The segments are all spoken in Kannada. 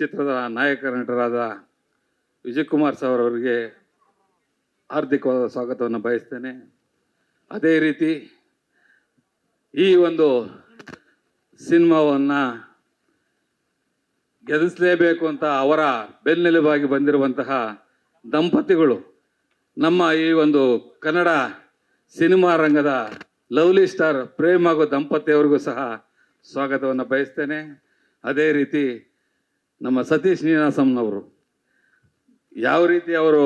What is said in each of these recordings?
ಚಿತ್ರದ ನಾಯಕ ನಟರಾದ ವಿಜಯ್ ಕುಮಾರ್ ಸರ್ ಅವರಿಗೆ ಹಾರ್ದಿಕವಾದ ಸ್ವಾಗತವನ್ನು ಬಯಸ್ತೇನೆ. ಅದೇ ರೀತಿ ಈ ಒಂದು ಸಿನಿಮಾವನ್ನು ಗೆಲ್ಲಿಸಲೇಬೇಕು ಅಂತ ಅವರ ಬೆನ್ನೆಲುಬಾಗಿ ಬಂದಿರುವಂತಹ ದಂಪತಿಗಳು ನಮ್ಮ ಈ ಒಂದು ಕನ್ನಡ ಸಿನಿಮಾ ರಂಗದ ಲವ್ಲಿ ಸ್ಟಾರ್ ಪ್ರೇಮ್ ಹಾಗೂ ದಂಪತಿಯವರಿಗೂ ಸಹ ಸ್ವಾಗತವನ್ನು ಬಯಸ್ತೇನೆ. ಅದೇ ರೀತಿ ನಮ್ಮ ಸತೀಶ್ ನೀನಾಸಮ್ನವರು ಯಾವ ರೀತಿ ಅವರು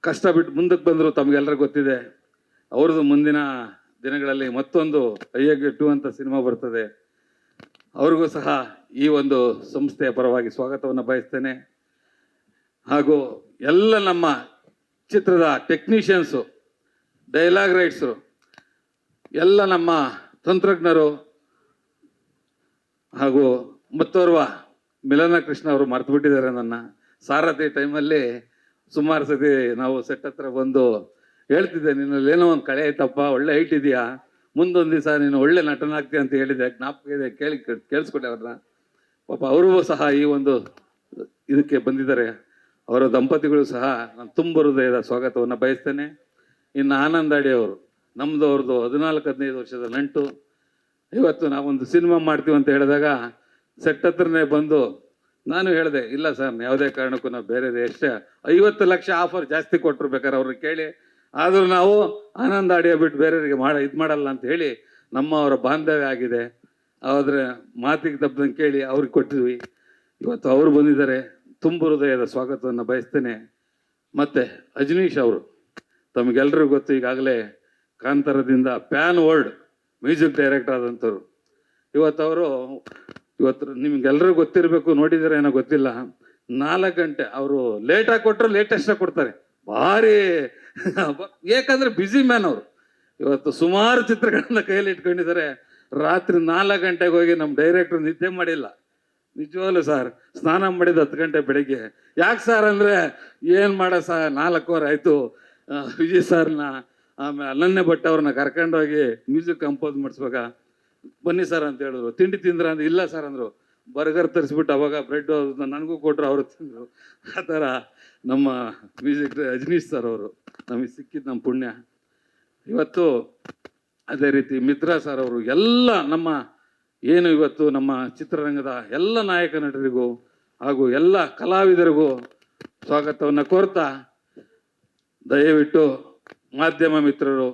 ಕಷ್ಟ ಬಿಟ್ಟು ಮುಂದಕ್ಕೆ ಬಂದರು ತಮಗೆಲ್ಲರೂ ಗೊತ್ತಿದೆ. ಅವ್ರದ್ದು ಮುಂದಿನ ದಿನಗಳಲ್ಲಿ ಮತ್ತೊಂದು ಅಯ್ಯಗೆ ಟು ಅಂತ ಸಿನಿಮಾ ಬರ್ತದೆ. ಅವ್ರಿಗೂ ಸಹ ಈ ಒಂದು ಸಂಸ್ಥೆಯ ಪರವಾಗಿ ಸ್ವಾಗತವನ್ನು ಬಯಸ್ತೇನೆ. ಹಾಗೂ ಎಲ್ಲ ನಮ್ಮ ಚಿತ್ರದ ಟೆಕ್ನಿಷಿಯನ್ಸು, ಡೈಲಾಗ್ ರೈಟ್ಸರು, ಎಲ್ಲ ನಮ್ಮ ತಂತ್ರಜ್ಞರು ಹಾಗೂ ಮತ್ತೋರ್ವ ಮಿಲನ ಕೃಷ್ಣ ಅವರು ಮರ್ತು ಬಿಟ್ಟಿದ್ದಾರೆ ನನ್ನ ಸಾರಥಿ ಟೈಮಲ್ಲಿ ಸುಮಾರು ಸತಿ ನಾವು ಸೆಟ್ ಹತ್ರ ಬಂದು ಹೇಳ್ತಿದ್ದೆ, ನಿನ್ನಲ್ಲಿ ಏನೋ ಒಂದು ಕಳೆ ಐತಪ್ಪ ಒಳ್ಳೆ ಹೈಟ್ ಇದೆಯಾ? ಮುಂದೊಂದು ದಿವಸ ನೀನು ಒಳ್ಳೆ ನಟನಾಗ್ತೀಯ ಅಂತ ಹೇಳಿದೆ ಜ್ಞಾಪಕ ಇದೆ, ಕೇಳಿ, ಕೇಳಿಸ್ಕೊಟ್ಟೆ ಅವ್ರನ್ನ. ಪಾಪ ಅವರಿಗೂ ಸಹ ಈ ಒಂದು ಇದಕ್ಕೆ ಬಂದಿದ್ದಾರೆ. ಅವರ ದಂಪತಿಗಳು ಸಹ ನಾನು ತುಂಬ ಹೃದಯದ ಸ್ವಾಗತವನ್ನು ಬಯಸ್ತೇನೆ. ಇನ್ನು ಆನಂದ್ ಅಡಿ ಅವರು ನಮ್ಮದು ಅವ್ರದ್ದು ಹದಿನಾಲ್ಕು, ಹದಿನೈದು ವರ್ಷದ ನಂಟು. ಇವತ್ತು ನಾವೊಂದು ಸಿನಿಮಾ ಮಾಡ್ತೀವಿ ಅಂತ ಹೇಳಿದಾಗ ಸೆಟ್ ಹತ್ರನೇ ಬಂದು ನಾನು ಹೇಳಿದೆ, ಇಲ್ಲ ಸರ್ ಯಾವುದೇ ಕಾರಣಕ್ಕೂ ನಾವು ಬೇರೆ ಎಷ್ಟೇ ಐವತ್ತು ಲಕ್ಷ ಆಫರ್ ಜಾಸ್ತಿ ಕೊಟ್ಟರು ಬೇಕಾದ್ರೆ ಅವ್ರಿಗೆ ಕೇಳಿ. ಆದರೂ ನಾವು ಆನಂದ ಆಡಿಯೋ ಬಿಟ್ಟು ಬೇರೆಯವರಿಗೆ ಮಾಡ, ಇದು ಮಾಡಲ್ಲ ಅಂತ ಹೇಳಿ ನಮ್ಮ ಅವರ ಬಾಂಧವ್ಯ ಆಗಿದೆ. ಆದರೆ ಮಾತಿಗೆ ತಪ್ಪದಂಗೆ ಕೇಳಿ ಅವ್ರಿಗೆ ಕೊಟ್ಟಿದ್ವಿ. ಇವತ್ತು ಅವರು ಬಂದಿದ್ದಾರೆ. ತುಂಬ ಹೃದಯದ ಸ್ವಾಗತವನ್ನು ಬಯಸ್ತೇನೆ. ಮತ್ತು ಅಜನೀಶ್ ಅವರು ತಮಗೆಲ್ಲರಿಗೂ ಗೊತ್ತು, ಈಗಾಗಲೇ ಕಾಂತರದಿಂದ ಪ್ಯಾನ್ ವರ್ಲ್ಡ್ ಮ್ಯೂಸಿಕ್ ಡೈರೆಕ್ಟರ್ ಆದಂಥವ್ರು ಇವತ್ತು ಅವರು ಇವತ್ತು ನಿಮ್ಗೆಲ್ಲರೂ ಗೊತ್ತಿರಬೇಕು, ನೋಡಿದರೆ ಏನೋ ಗೊತ್ತಿಲ್ಲ. ನಾಲ್ಕು ಗಂಟೆ, ಅವರು ಲೇಟಾಗಿ ಕೊಟ್ಟರು ಲೇಟೆಸ್ಟಾಗಿ ಕೊಡ್ತಾರೆ. ಭಾರಿ. ಏಕೆಂದ್ರೆ ಬ್ಯುಸಿ ಮ್ಯಾನ್ ಅವರು. ಇವತ್ತು ಸುಮಾರು ಚಿತ್ರಗಳನ್ನ ಕೈಯಲ್ಲಿ ಇಟ್ಕೊಂಡಿದ್ದಾರೆ. ರಾತ್ರಿ ನಾಲ್ಕು ಗಂಟೆಗೆ ಹೋಗಿ ನಮ್ಮ ಡೈರೆಕ್ಟರ್ ನಿದ್ದೆ ಮಾಡಿಲ್ಲ. ನಿಜವಾಗ್ಲೂ ಸರ್ ಸ್ನಾನ ಮಾಡಿದ ಹತ್ತು ಗಂಟೆ ಬೆಳಿಗ್ಗೆ. ಯಾಕೆ ಸರ್ ಅಂದರೆ, ಏನು ಮಾಡ ಸರ್ ನಾಲ್ಕೂವರೆ ಆಯಿತು. ವಿಜಯ್ ಸರ್ನ ಆಮೇಲೆ ಅನನ್ಯ ಭಟ್ ಅವ್ರನ್ನ ಕರ್ಕೊಂಡೋಗಿ ಮ್ಯೂಸಿಕ್ ಕಂಪೋಸ್ ಮಾಡಿಸ್ಬೇಕ. ಬನ್ನಿ ಸರ್ ಅಂತ ಹೇಳಿದ್ರು. ತಿಂಡಿ ತಿಂದ್ರ ಅಂದ್ರೆ ಇಲ್ಲ ಸರ್ ಅಂದರು. ಬರ್ಗರ್ ತರಿಸ್ಬಿಟ್ಟು ಅವಾಗ ಬ್ರೆಡ್ ನನಗೂ ಕೊಟ್ಟರು ಅವರು ತಿಂದರು. ಆ ಥರ ನಮ್ಮ ಮ್ಯೂಸಿಕ್ ರಜನೀಶ್ ಸರ್ ಅವರು. ನಮಗೆ ಸಿಕ್ಕಿದ್ದು ನಮ್ಮ ಪುಣ್ಯ. ಇವತ್ತು ಅದೇ ರೀತಿ ಮಿತ್ರಾ ಸರ್ ಅವರು ಎಲ್ಲ ನಮ್ಮ ಏನು ಇವತ್ತು ನಮ್ಮ ಚಿತ್ರರಂಗದ ಎಲ್ಲ ನಾಯಕ ನಟರಿಗೂ ಹಾಗೂ ಎಲ್ಲ ಕಲಾವಿದರಿಗೂ ಸ್ವಾಗತವನ್ನು ಕೋರ್ತಾ ದಯವಿಟ್ಟು ಮಾಧ್ಯಮ ಮಿತ್ರರು,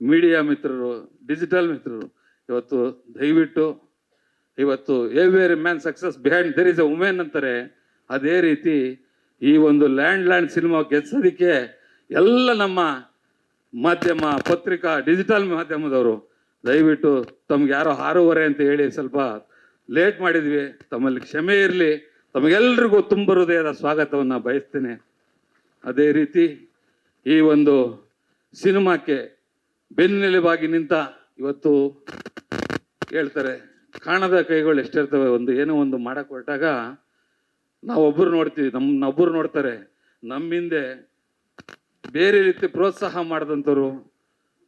ಮೀಡಿಯಾ ಮಿತ್ರರು, ಡಿಜಿಟಲ್ ಮಿತ್ರರು ಇವತ್ತು ದಯವಿಟ್ಟು, ಇವತ್ತು every man success behind there is a women ಅಂತಾರೆ, ಅದೇ ರೀತಿ ಈ ಒಂದು ಲ್ಯಾಂಡ್ ಲ್ಯಾಂಡ್ ಸಿನಿಮಾ ಗೆಲ್ಸೋದಕ್ಕೆ ಎಲ್ಲ ನಮ್ಮ ಮಾಧ್ಯಮ, ಪತ್ರಿಕಾ ಡಿಜಿಟಲ್ ಮಾಧ್ಯಮದವರು ದಯವಿಟ್ಟು ತಮ್ಗೆ ಯಾರೋ ಆರೂವರೆ ಅಂತ ಹೇಳಿ ಸ್ವಲ್ಪ ಲೇಟ್ ಮಾಡಿದ್ವಿ. ತಮ್ಮಲ್ಲಿ ಕ್ಷಮೆ ಇರಲಿ. ತಮಗೆಲ್ರಿಗೂ ತುಂಬ ಹೃದಯದ ಸ್ವಾಗತವನ್ನು ಬಯಸ್ತೇನೆ. ಅದೇ ರೀತಿ ಈ ಒಂದು ಸಿನಿಮಾಕ್ಕೆ ಬೆನ್ನೆಲುಬಾಗಿ ನಿಂತ ಇವತ್ತು ಹೇಳ್ತಾರೆ ಕಾಣದ ಕೈಗಳು ಎಷ್ಟಿರ್ತವೆ? ಒಂದು ಏನೋ ಒಂದು ಮಾಡಕ್ಕೆ ಹೊರಟಾಗ ನಾವೊಬ್ಬರು ನೋಡ್ತೀವಿ ನಮ್ಮನ್ನೊಬ್ಬರು ನೋಡ್ತಾರೆ. ನಮ್ಮಿಂದೆ ಬೇರೆ ರೀತಿ ಪ್ರೋತ್ಸಾಹ ಮಾಡಿದಂಥವ್ರು,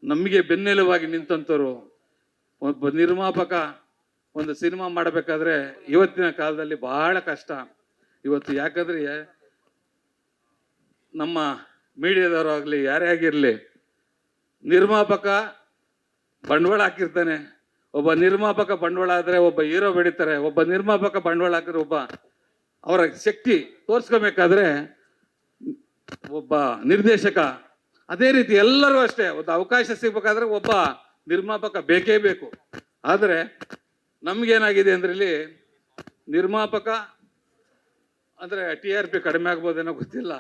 ನಮಗೆ ಬೆನ್ನೆಲುವಾಗಿ ನಿಂತಂಥವ್ರು, ಒಬ್ಬ ನಿರ್ಮಾಪಕ ಒಂದು ಸಿನಿಮಾ ಮಾಡಬೇಕಾದ್ರೆ ಇವತ್ತಿನ ಕಾಲದಲ್ಲಿ ಬಹಳ ಕಷ್ಟ. ಇವತ್ತು ಯಾಕಂದ್ರೆ ನಮ್ಮ ಮೀಡಿಯಾದವರು ಆಗಲಿ ಯಾರೇ ಆಗಿರಲಿ, ನಿರ್ಮಾಪಕ ಬಂಡವಾಳ ಹಾಕಿರ್ತಾನೆ. ಒಬ್ಬ ನಿರ್ಮಾಪಕ ಬಂಡವಾಳ ಆದರೆ ಒಬ್ಬ ಹೀರೋ ಬೆಳೀತಾರೆ, ಒಬ್ಬ ನಿರ್ಮಾಪಕ ಬಂಡವಾಳ ಆದರೆ ಒಬ್ಬ ಅವರ ಶಕ್ತಿ ತೋರಿಸ್ಕೋಬೇಕಾದ್ರೆ ಒಬ್ಬ ನಿರ್ದೇಶಕ. ಅದೇ ರೀತಿ ಎಲ್ಲರೂ ಅಷ್ಟೇ, ಒಂದು ಅವಕಾಶ ಸಿಗ್ಬೇಕಾದ್ರೆ ಒಬ್ಬ ನಿರ್ಮಾಪಕ ಬೇಕೇ ಬೇಕು. ಆದರೆ ನಮ್ಗೇನಾಗಿದೆ ಅಂದ್ರೆ ಇಲ್ಲಿ ನಿರ್ಮಾಪಕ ಅಂದರೆ ಟಿ ಆರ್ ಪಿ ಕಡಿಮೆ ಆಗ್ಬೋದೇನೋ ಗೊತ್ತಿಲ್ಲ.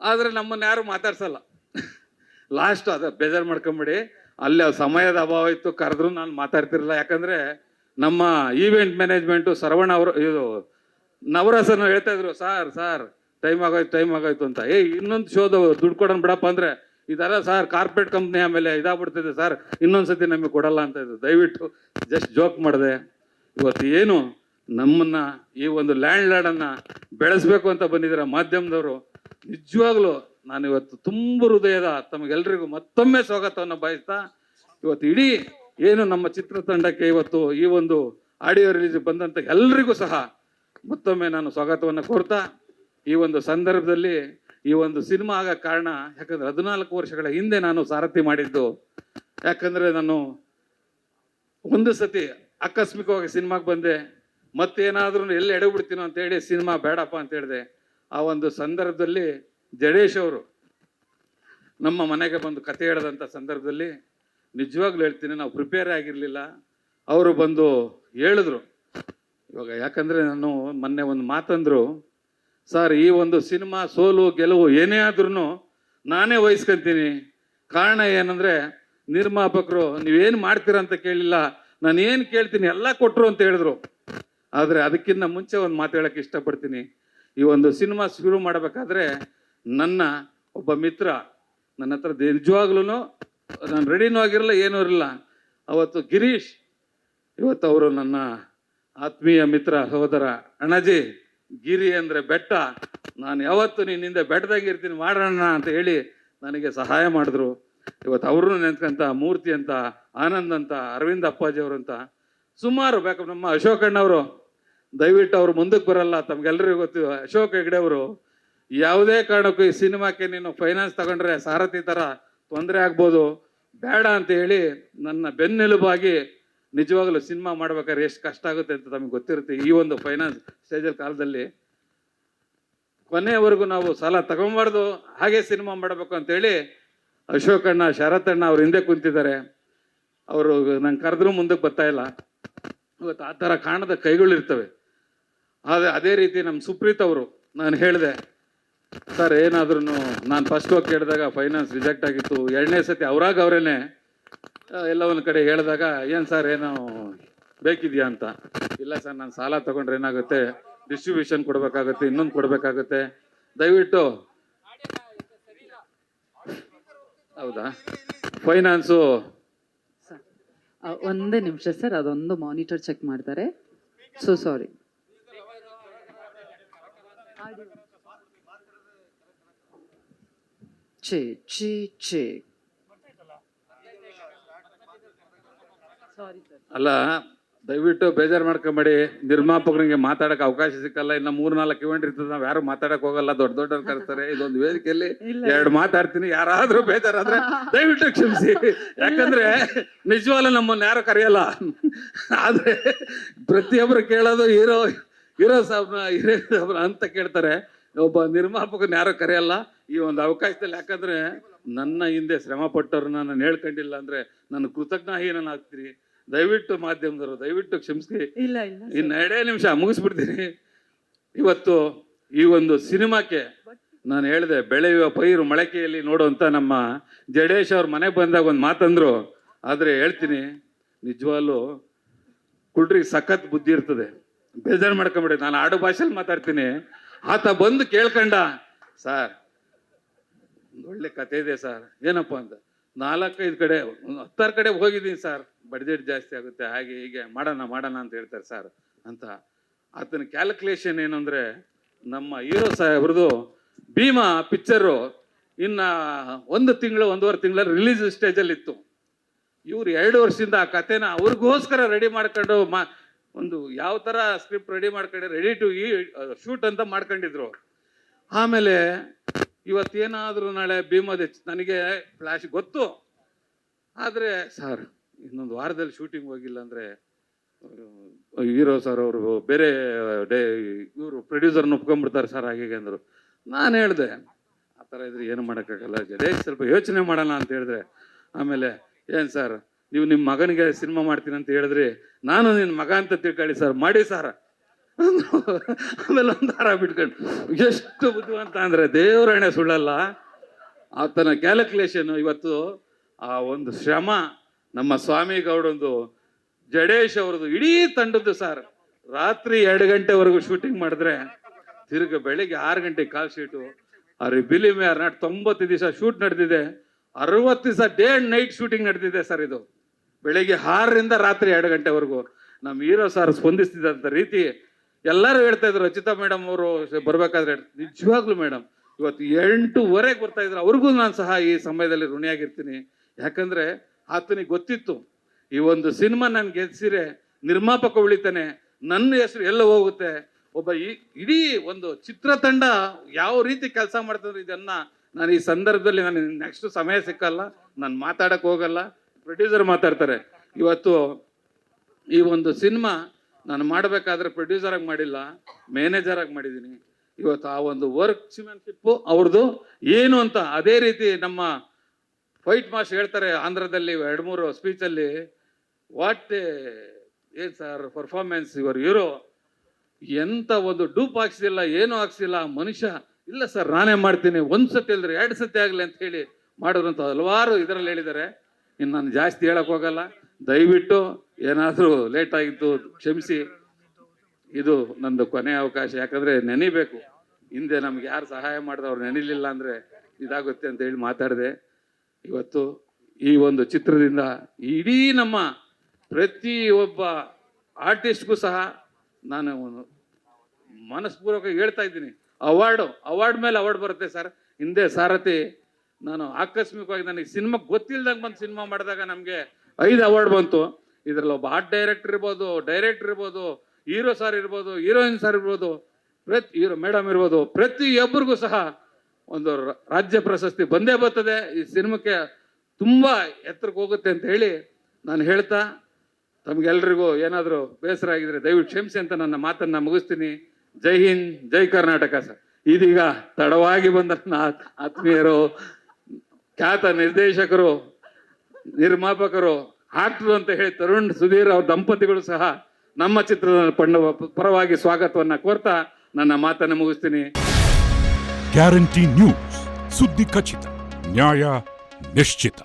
ಆದರೆ ನಮ್ಮನ್ನು ಯಾರು ಮಾತಾಡ್ಸಲ್ಲ. ಲಾಸ್ಟ್ ಅದು ಬೇಜಾರು ಮಾಡ್ಕೊಂಬಿಡಿ. ಅಲ್ಲಿ ಸಮಯದ ಅಭಾವ ಇತ್ತು, ಕರೆದ್ರು ನಾನು ಮಾತಾಡ್ತಿರಲಿಲ್ಲ. ಯಾಕಂದ್ರೆ ನಮ್ಮ ಈವೆಂಟ್ ಮ್ಯಾನೇಜ್ಮೆಂಟು ಸರವಣ ಅವರು, ಇದು ನವರಸನ ಹೇಳ್ತಾ ಇದ್ರು, ಸಾರ್ ಸಾರ್ ಟೈಮ್ ಆಗೋಯ್ತು ಟೈಮ್ ಆಗೋಯ್ತು ಅಂತ. ಏ, ಇನ್ನೊಂದು ಶೋದು ದುಡ್ಡು ಕೊಡೋಣ ಬಿಡಪ್ಪ ಅಂದ್ರೆ, ಇದೆಲ್ಲ ಸರ್, ಕಾರ್ಪೊರೇಟ್ ಕಂಪ್ನಿ ಆಮೇಲೆ ಇದಾಗ್ಬಿಡ್ತಿದೆ ಸರ್, ಇನ್ನೊಂದ್ಸತಿ ನಮಗೆ ಕೊಡಲ್ಲ ಅಂತ ಇದ್ರು. ದಯವಿಟ್ಟು ಜಸ್ಟ್ ಜೋಕ್ ಮಾಡಿದೆ. ಇವತ್ತು ಏನು ನಮ್ಮನ್ನ ಈ ಒಂದು ಲ್ಯಾಂಡ್ ಲ್ಯಾಂಡನ್ನು ಬೆಳೆಸಬೇಕು ಅಂತ ಬಂದಿದ್ದೀರ ಮಾಧ್ಯಮದವರು, ನಿಜವಾಗ್ಲೂ ನಾನು ಇವತ್ತು ತುಂಬ ಹೃದಯದ ತಮಗೆಲ್ರಿಗೂ ಮತ್ತೊಮ್ಮೆ ಸ್ವಾಗತವನ್ನು ಬಯಸ್ತಾ, ಇವತ್ತು ಇಡೀ ಏನು ನಮ್ಮ ಚಿತ್ರತಂಡಕ್ಕೆ ಇವತ್ತು ಈ ಒಂದು ಆಡಿಯೋ ರಿಲೀಸ್ ಬಂದಂತ ಎಲ್ರಿಗೂ ಸಹ ಮತ್ತೊಮ್ಮೆ ನಾನು ಸ್ವಾಗತವನ್ನು ಕೋರ್ತಾ, ಈ ಒಂದು ಸಂದರ್ಭದಲ್ಲಿ ಈ ಒಂದು ಸಿನಿಮಾ ಆಗ ಕಾರಣ, ಯಾಕಂದ್ರೆ ಹದಿನಾಲ್ಕು ವರ್ಷಗಳ ಹಿಂದೆ ನಾನು ಸಾರಥಿ ಮಾಡಿದ್ದು. ಯಾಕಂದ್ರೆ ನಾನು ಒಂದು ಸತಿ ಆಕಸ್ಮಿಕವಾಗಿ ಸಿನಿಮಾಗೆ ಬಂದೆ, ಮತ್ತೇನಾದ್ರೂ ಎಲ್ಲಿ ಎಡಬಿಡ್ತೀನೋ ಅಂತ ಹೇಳಿ ಸಿನಿಮಾ ಬೇಡಪ್ಪ ಅಂತ ಹೇಳಿದೆ. ಆ ಒಂದು ಸಂದರ್ಭದಲ್ಲಿ ಜಡೇಶ್ ಅವರು ನಮ್ಮ ಮನೆಗೆ ಬಂದು ಕತೆ ಹೇಳಿದಂಥ ಸಂದರ್ಭದಲ್ಲಿ ನಿಜವಾಗ್ಲೂ ಹೇಳ್ತೀನಿ, ನಾವು ಪ್ರಿಪೇರ್ ಆಗಿರಲಿಲ್ಲ. ಅವರು ಬಂದು ಹೇಳಿದ್ರು. ಇವಾಗ ಯಾಕಂದರೆ ನಾನು ಮೊನ್ನೆ ಒಂದು ಮಾತಂದರು, ಸರ್, ಈ ಒಂದು ಸಿನಿಮಾ ಸೋಲು, ಗೆಲುವು ಏನೇ ಆದ್ರೂ ನಾನೇ ವಹಿಸ್ಕೊಂತೀನಿ. ಕಾರಣ ಏನಂದರೆ ನಿರ್ಮಾಪಕರು, ನೀವೇನು ಮಾಡ್ತೀರಾ ಅಂತ ಕೇಳಿಲ್ಲ. ನಾನು ಏನು ಕೇಳ್ತೀನಿ ಎಲ್ಲ ಕೊಟ್ಟರು ಅಂತ ಹೇಳಿದ್ರು. ಆದರೆ ಅದಕ್ಕಿಂತ ಮುಂಚೆ ಒಂದು ಮಾತು ಹೇಳೋಕ್ಕೆ ಇಷ್ಟಪಡ್ತೀನಿ. ಈ ಒಂದು ಸಿನಿಮಾ ಶುರು ಮಾಡಬೇಕಾದ್ರೆ ನನ್ನ ಒಬ್ಬ ಮಿತ್ರ, ನನ್ನ ಹತ್ರ ನಿಜವಾಗ್ಲೂ ನಾನು ರೆಡಿನೂ ಆಗಿರಲ್ಲ, ಏನೂ ಇರಲಿಲ್ಲ ಅವತ್ತು ಗಿರೀಶ್, ಇವತ್ತು ಅವರು ನನ್ನ ಆತ್ಮೀಯ ಮಿತ್ರ, ಸಹೋದರ ಅಣಜಿ ಗಿರಿ ಅಂದರೆ ಬೆಟ್ಟ. ನಾನು ಯಾವತ್ತು ನಿನ್ನಿಂದ ಬೆಟ್ಟದಾಗೆ ಇರ್ತೀನಿ ಮಾಡೋಣ ಅಂತ ಹೇಳಿ ನನಗೆ ಸಹಾಯ ಮಾಡಿದ್ರು. ಇವತ್ತು ಅವರು ನೆನ್ಕಂತ ಮೂರ್ತಿ ಅಂತ, ಆನಂದ್ ಅಂತ, ಅರವಿಂದ್ ಅಪ್ಪಾಜಿ ಅಂತ, ಸುಮಾರು ಬೇಕು ನಮ್ಮ ಅಶೋಕಣ್ಣವರು ದಯವಿಟ್ಟು ಅವರು ಮುಂದಕ್ಕೆ ಬರಲ್ಲ ತಮಗೆಲ್ಲರಿಗೂ ಗೊತ್ತು, ಅಶೋಕ್ ಹೆಗ್ಡೆ ಅವರು ಯಾವುದೇ ಕಾರಣಕ್ಕೂ ಈ ಸಿನಿಮಾಕ್ಕೆ ನೀನು ಫೈನಾನ್ಸ್ ತಗೊಂಡ್ರೆ ಸಾರಥಿ ಥರ ತೊಂದರೆ ಆಗ್ಬೋದು. ಬೇಡ ಅಂತ ಹೇಳಿ ನನ್ನ ಬೆನ್ನೆಲುಬಾಗಿ ನಿಜವಾಗ್ಲೂ ಸಿನಿಮಾ ಮಾಡ್ಬೇಕಾದ್ರೆ ಎಷ್ಟು ಕಷ್ಟ ಆಗುತ್ತೆ ಅಂತ ತಮಗೆ ಗೊತ್ತಿರುತ್ತೆ ಈ ಒಂದು ಫೈನಾನ್ಸ್ ಸ್ಟೇಜಲ್ ಕಾಲದಲ್ಲಿ. ಕೊನೆಯವರೆಗೂ ನಾವು ಸಾಲ ತಗೊಂಬಾರ್ದು, ಹಾಗೆ ಸಿನಿಮಾ ಮಾಡಬೇಕು ಅಂತೇಳಿ ಅಶೋಕ್ ಅಣ್ಣ, ಶರತ್ ಅಣ್ಣ ಅವ್ರ ಹಿಂದೆ ಕುಂತಿದ್ದಾರೆ. ಅವರು ನಂಗೆ ಕರೆದ್ರೂ ಮುಂದಕ್ಕೆ ಬರ್ತಾ ಇಲ್ಲ. ಇವತ್ತು ಆ ಥರ ಕಾಣದ ಕೈಗಳಿರ್ತವೆ ಆದರೆ ಅದೇ ರೀತಿ ನಮ್ಮ ಸುಪ್ರೀತ್ ಅವರು ನಾನು ಹೇಳಿದೆ ಸರ್ ಏನಾದ್ರೂ ನಾನು ಫಸ್ಟ್ ಹೋಗಿ ಕೇಳಿದಾಗ ಫೈನಾನ್ಸ್ ರಿಜೆಕ್ಟ್ ಆಗಿತ್ತು. ಎರಡನೇ ಸತಿ ಅವ್ರಾಗ ಅವರೇನೆ ಎಲ್ಲ ಒಂದು ಕಡೆ ಹೇಳಿದಾಗ, ಏನು ಸರ್, ಏನು ಬೇಕಿದೆಯಾ ಅಂತ? ಇಲ್ಲ ಸರ್, ನಾನು ಸಾಲ ತಗೊಂಡ್ರೆ ಏನಾಗುತ್ತೆ? ಡಿಸ್ಟ್ರಿಬ್ಯೂಷನ್ ಕೊಡಬೇಕಾಗುತ್ತೆ, ಇನ್ನೊಂದು ಕೊಡಬೇಕಾಗುತ್ತೆ. ದಯವಿಟ್ಟು ಹೌದಾ? ಫೈನಾನ್ಸು ಒಂದೇ ನಿಮಿಷ ಸರ್, ಅದೊಂದು ಮಾನಿಟರ್ ಚೆಕ್ ಮಾಡ್ತಾರೆ. ಸೊ ಸಾರಿ ಚೇ ಚಿ ಚಿ ಅಲ್ಲ ದಯವಿಟ್ಟು ಬೇಜಾರು ಮಾಡ್ಕೊಂಬೇಡಿ. ನಿರ್ಮಾಪಕರಿಗೆ ಮಾತಾಡಕ್ಕೆ ಅವಕಾಶ ಸಿಕ್ಕಲ್ಲ. ಇನ್ನು ಮೂರ್ ನಾಲ್ಕು ಇವೆಂಟ್ ಇರ್ತದೆ ನಾವ್ ಯಾರು ಮಾತಾಡಕ್ ಹೋಗಲ್ಲ. ದೊಡ್ಡ ದೊಡ್ಡವ್ರು ಕರ್ತಾರೆ ಇದೊಂದು ವೇದಿಕೆಯಲ್ಲಿ ಎರಡು ಮಾತಾಡ್ತೀನಿ. ಯಾರಾದ್ರೂ ಬೇಜಾರಾದ್ರೆ ದಯವಿಟ್ಟು ಕ್ಷಮಿಸಿ. ಯಾಕಂದ್ರೆ ನಿಜವಾಗ್ಲೂ ನಮ್ಮನ್ನ ಯಾರು ಕರೆಯಲ್ಲ. ಆದ್ರೆ ಪ್ರತಿಯೊಬ್ರು ಕೇಳೋದು ಹೀರೋ ಹೀರೋ ಸಾಬ್ನ ಹೀರೋ ಸಾಬ್ನ ಅಂತ ಕೇಳ್ತಾರೆ. ಒಬ್ಬ ನಿರ್ಮಾಪಕನ ಯಾರು ಕರೆಯಲ್ಲ ಈ ಒಂದು ಅವಕಾಶದಲ್ಲಿ ಯಾಕಂದ್ರೆ ನನ್ನ ಹಿಂದೆ ಶ್ರಮ ಪಟ್ಟವ್ರನ್ನ ನಾನು ಹೇಳ್ಕೊಂಡಿಲ್ಲ ಅಂದ್ರೆ ನಾನು ಕೃತಜ್ಞಹೀನನಾಗ್ತೀನಿ ದಯವಿಟ್ಟು ಮಾಧ್ಯಮದವರು ದಯವಿಟ್ಟು ಕ್ಷಮಿಸಿ ಇಲ್ಲ ಇಲ್ಲ ಇನ್ನು ಎರಡೇ ನಿಮಿಷ ಮುಗಿಸ್ಬಿಡ್ತೀನಿ. ಇವತ್ತು ಈ ಒಂದು ಸಿನಿಮಾಕ್ಕೆ ನಾನು ಹೇಳಿದೆ ಬೆಳೆಯುವ ಪೈರು ಮೊಳಕೆಯಲ್ಲಿ ನೋಡುವಂತ ನಮ್ಮ ಜಡೇಶ್ ಅವ್ರ ಮನೆ ಬಂದಾಗ ಒಂದು ಮಾತಂದ್ರು. ಆದ್ರೆ ಹೇಳ್ತೀನಿ ನಿಜವಾಗ್ಲೂ ಕುಡ್ರಿಗೆ ಸಖತ್ ಬುದ್ಧಿ ಇರ್ತದೆ. ಬೇಜಾರು ಮಾಡ್ಕೊಂಬಿಡಿ ನಾನು ಆಡು ಭಾಷೆಯಲ್ಲಿ ಮಾತಾಡ್ತೀನಿ. ಆತ ಬಂದು ಕೇಳ್ಕಂಡ, ಸರ್, ಒಳ್ಳೆ ಕತೆ ಇದೆ ಸರ್, ಏನಪ್ಪ ಅಂತ. ನಾಲ್ಕೈದು ಕಡೆ ಹತ್ತಾರು ಕಡೆ ಹೋಗಿದ್ದೀನಿ ಸರ್. ಬಡ್ಜೆಟ್ ಜಾಸ್ತಿ ಆಗುತ್ತೆ, ಹಾಗೆ ಹೀಗೆ, ಮಾಡೋಣ ಮಾಡೋಣ ಅಂತ ಹೇಳ್ತಾರೆ ಸರ್ ಅಂತ. ಆತನ ಕ್ಯಾಲ್ಕುಲೇಷನ್ ಏನು ಅಂದರೆ ನಮ್ಮ ಹೀರೋ ಸಾಹೇಬ್ರದು ಭೀಮಾ ಪಿಕ್ಚರು ಇನ್ನು ಒಂದು ತಿಂಗಳು, ಒಂದೂವರೆ ತಿಂಗಳ ರಿಲೀಸ್ ಸ್ಟೇಜಲ್ಲಿತ್ತು ಇವ್ರು ಎರಡು ವರ್ಷದಿಂದ ಆ ಕಥೆನ ಅವ್ರಿಗೋಸ್ಕರ ರೆಡಿ ಮಾಡ್ಕೊಂಡು ಮಾ ಒಂದು ಯಾವ ಥರ ಸ್ಕ್ರಿಪ್ಟ್ ರೆಡಿ ಮಾಡ್ಕೊಂಡು ರೆಡಿ ಟು ಈ ಶೂಟ್ ಅಂತ ಮಾಡ್ಕೊಂಡಿದ್ರು ಆಮೇಲೆ ಇವತ್ತೇನಾದರೂ ನಾಳೆ ಭೀಮದ ನನಗೆ ಫ್ಲಾಶ್ ಗೊತ್ತು. ಆದರೆ, ಸರ್, ಇನ್ನೊಂದು ವಾರದಲ್ಲಿ ಶೂಟಿಂಗ್ ಹೋಗಿಲ್ಲ ಅಂದರೆ ಹೀರೋ ಸರ್ ಅವರು ಬೇರೆ ಡೇ, ಇವರು ಪ್ರೊಡ್ಯೂಸರ್ನ ಒಪ್ಕೊಂಡ್ಬಿಡ್ತಾರೆ ಸರ್ ಹಾಗೆ ಹೀಗೆ ಅಂದರು. ನಾನು ಹೇಳಿದೆ, ಆ ಥರ ಇದ್ರೆ ಏನು ಮಾಡೋಕ್ಕಾಗಲ್ಲ ಜಡೇಶ್ ಸ್ವಲ್ಪ ಯೋಚನೆ ಮಾಡೋಣ ಅಂತ ಹೇಳಿದ್ರೆ, ಆಮೇಲೆ, ಏನು ಸರ್ ನೀವು ನಿಮ್ಮ ಮಗನಿಗೆ ಸಿನಿಮಾ ಮಾಡ್ತೀನಿ ಅಂತ ಹೇಳಿದ್ರಿ, ನಾನು ನಿನ್ನ ಮಗ ಅಂತ ತಿಳ್ಕೊಳ್ಳಿ ಸರ್, ಮಾಡಿ ಸಾರ. ಆಮೇಲೆ ಒಂದು ಹಾರ ಬಿಟ್ಕೊಂಡು, ಎಷ್ಟು ಬುದ್ಧಿವಂತ ಅಂದ್ರೆ ದೇವರಣೆ ಸುಳ್ಳಲ್ಲ. ಆತನ ಕ್ಯಾಲ್ಕುಲೇಷನ್ ಇವತ್ತು ಆ ಒಂದು ಶ್ರಮ ನಮ್ಮ ಸ್ವಾಮಿ ಗೌಡಂದು, ಜಡೇಶ್ ಅವ್ರದ್ದು ಇಡೀ ತಂಡದ್ದು ಸರ್ ರಾತ್ರಿ ಎರಡು ಗಂಟೆವರೆಗೂ ಶೂಟಿಂಗ್ ಮಾಡಿದ್ರೆ, ತಿರ್ಗ ಬೆಳಿಗ್ಗೆ ಆರು ಗಂಟೆಗೆ ಕಾಲ್ ಶೀಟು ಅವ್ರಿಗೆ ಬಿಲಿ ಮೇ ನಾಟ್ ತೊಂಬತ್ತು ದಿವಸ ಶೂಟ್ ನಡೆದಿದೆ. ಅರವತ್ತು ದಿವಸ ಡೇ ಅಂಡ್ ನೈಟ್ ಶೂಟಿಂಗ್ ನಡೆದಿದೆ ಸರ್ ಇದು. ಬೆಳಿಗ್ಗೆ ಆರರಿಂದ ರಾತ್ರಿ ಎರಡು ಗಂಟೆವರೆಗೂ ನಮ್ಮ ಹೀರೋ ಸರ್ ಸ್ಪಂದಿಸ್ತಿದ್ದಂಥ ರೀತಿ ಎಲ್ಲರೂ ಹೇಳ್ತಾ ಇದ್ರು, ರಚಿತಾ ಮೇಡಮ್ ಅವರು ಬರ್ಬೇಕಾದ್ರೆ ನಿಜವಾಗ್ಲೂ ಮೇಡಮ್, ಇವತ್ತು ಎಂಟೂವರೆಗೆ ಬರ್ತಾ ಇದ್ರು. ಅವ್ರಿಗೂ ನಾನು ಸಹ ಈ ಸಮಯದಲ್ಲಿ ಋಣಿಯಾಗಿರ್ತೀನಿ. ಯಾಕಂದ್ರೆ ಆತನಿಗೆ ಗೊತ್ತಿತ್ತು, ಈ ಒಂದು ಸಿನಿಮಾ ನಾನು ಗೆಲ್ಸಿರೆ ನಿರ್ಮಾಪಕ ಉಳಿತಾನೆ, ನನ್ನ ಹೆಸರು ಎಲ್ಲ ಹೋಗುತ್ತೆ. ಒಬ್ಬ ಈ ಇಡೀ ಒಂದು ಚಿತ್ರತಂಡ ಯಾವ ರೀತಿ ಕೆಲಸ ಮಾಡ್ತಂದ್ರೆ ಇದನ್ನ ನಾನು ಈ ಸಂದರ್ಭದಲ್ಲಿ ನಾನು ನೆಕ್ಸ್ಟ್ ಸಮಯ ಸಿಕ್ಕಲ್ಲ, ನಾನು ಮಾತಾಡಕ್ಕೆ ಹೋಗಲ್ಲ. ಪ್ರೊಡ್ಯೂಸರ್ ಮಾತಾಡ್ತಾರೆ. ಇವತ್ತು ಈ ಒಂದು ಸಿನಿಮಾ ನಾನು ಮಾಡಬೇಕಾದ್ರೆ ಪ್ರೊಡ್ಯೂಸರ್ ಆಗಿ ಮಾಡಿಲ್ಲ, ಮ್ಯಾನೇಜರ್ ಆಗಿ ಮಾಡಿದ್ದೀನಿ. ಇವತ್ತು ಆ ಒಂದು ವರ್ಕ್ ವರ್ಕ್ಸ್ಮ್ಯಾನ್ಶಿಪ್ಪು ಅವ್ರದ್ದು ಏನು ಅಂತ ಅದೇ ರೀತಿ ನಮ್ಮ ಫೈಟ್ ಮಾಸ್ ಹೇಳ್ತಾರೆ ಆಂಧ್ರದಲ್ಲಿ ಎರಡು ಮೂರು ಸ್ಪೀಚಲ್ಲಿ ವಾಟ್ ಏನು ಸರ್ ಪರ್ಫಾರ್ಮೆನ್ಸ್ ಯುವರ್ ಹೀರೋ ಎಂತ ಒಂದು ಡೂಪ್ ಹಾಕ್ಸಿಲ್ಲ, ಏನು ಹಾಕ್ಸಿಲ್ಲ, ಮನುಷ್ಯ, ಇಲ್ಲ ಸರ್, ನಾನೇ ಮಾಡ್ತೀನಿ ಒಂದು ಸತಿ ಇಲ್ದ್ರೆ ಎರಡು ಸತಿ ಆಗಲಿ ಅಂತ ಹೇಳಿ ಮಾಡೋರಂತ ಹಲವಾರು ಇದರಲ್ಲಿ ಹೇಳಿದ್ದಾರೆ. ಇನ್ನು ನಾನು ಜಾಸ್ತಿ ಹೇಳಕ್ ಹೋಗಲ್ಲ. ದಯವಿಟ್ಟು ಏನಾದರೂ ಲೇಟ್ ಆಗಿತ್ತು ಕ್ಷಮಿಸಿ. ಇದು ನಂದು ಕೊನೆಯ ಅವಕಾಶ. ಯಾಕಂದ್ರೆ ನೆನಿಬೇಕು. ಹಿಂದೆ ನಮ್ಗೆ ಯಾರು ಸಹಾಯ ಮಾಡಿದವ್ರು ನೆನಿಲಿಲ್ಲ ಅಂದ್ರೆ ಇದಾಗುತ್ತೆ ಅಂತ ಹೇಳಿ ಮಾತಾಡಿದೆ. ಇವತ್ತು ಈ ಒಂದು ಚಿತ್ರದಿಂದ ಇಡೀ ನಮ್ಮ ಪ್ರತಿ ಒಬ್ಬ ಆರ್ಟಿಸ್ಟ್ಗೂ ಸಹ ನಾನು ಮನಸ್ಪೂರ್ವಕ ಹೇಳ್ತಾ ಇದ್ದೀನಿ. ಅವಾರ್ಡು ಅವಾರ್ಡ್ ಮೇಲೆ ಅವಾರ್ಡ್ ಬರುತ್ತೆ ಸರ್. ಹಿಂದೆ ಸಾರಥಿ ನಾನು ಆಕಸ್ಮಿಕವಾಗಿ ನನಗೆ ಸಿನಿಮಾ ಗೊತ್ತಿಲ್ದಂಗೆ ಬಂದು ಸಿನಿಮಾ ಮಾಡಿದಾಗ ನಮಗೆ ಐದು ಅವಾರ್ಡ್ ಬಂತು. ಇದರಲ್ಲಿ ಒಬ್ಬ ಆರ್ಟ್ ಡೈರೆಕ್ಟರ್ ಇರ್ಬೋದು ಡೈರೆಕ್ಟರ್ ಇರ್ಬೋದು ಹೀರೋ ಸರ್ ಇರ್ಬೋದು ಹೀರೋಯಿನ್ ಸರ್ ಇರ್ಬೋದು, ಪ್ರತಿ ಹೀರೋ ಮೇಡಮ್ ಇರ್ಬೋದು ಪ್ರತಿಯೊಬ್ಬರಿಗೂ ಸಹ ಒಂದು ರಾಜ್ಯ ಪ್ರಶಸ್ತಿ ಬಂದೇ ಬರ್ತದೆ. ಈ ಸಿನಿಮಾಕ್ಕೆ ತುಂಬ ಎತ್ತರಕ್ಕೆ ಹೋಗುತ್ತೆ ಅಂತ ಹೇಳಿ ನಾನು ಹೇಳ್ತಾ, ತಮಗೆಲ್ರಿಗೂ ಏನಾದರೂ ಬೇಸರ ಆಗಿದ್ರೆ ದಯವಿಟ್ಟು ಕ್ಷಮಿಸಿ ಅಂತ ನನ್ನ ಮಾತನ್ನು ಮುಗಿಸ್ತೀನಿ. ಜೈ ಹಿಂದ್, ಜೈ ಕರ್ನಾಟಕ ಸರ್. ಇದೀಗ ತಡವಾಗಿ ಬಂದ ಆತ್ಮೀಯರು ಖ್ಯಾತ ನಿರ್ದೇಶಕರು, ನಿರ್ಮಾಪಕರು, ಆಕ್ಟರ್ ಅಂತ ಹೇಳಿ ತರುಣ್, ಸುಧೀರ್ ಅವ್ರ ದಂಪತಿಗಳು ಸಹ ನಮ್ಮ ಚಿತ್ರದ ಪಂಡ ಪರವಾಗಿ ಸ್ವಾಗತವನ್ನ ಕೋರ್ತಾ ನನ್ನ ಮಾತನ್ನು ಮುಗಿಸ್ತೀನಿ. ಗ್ಯಾರಂಟಿ ನ್ಯೂಸ್, ಸುದ್ದಿ ಖಚಿತ, ನ್ಯಾಯ ನಿಶ್ಚಿತ.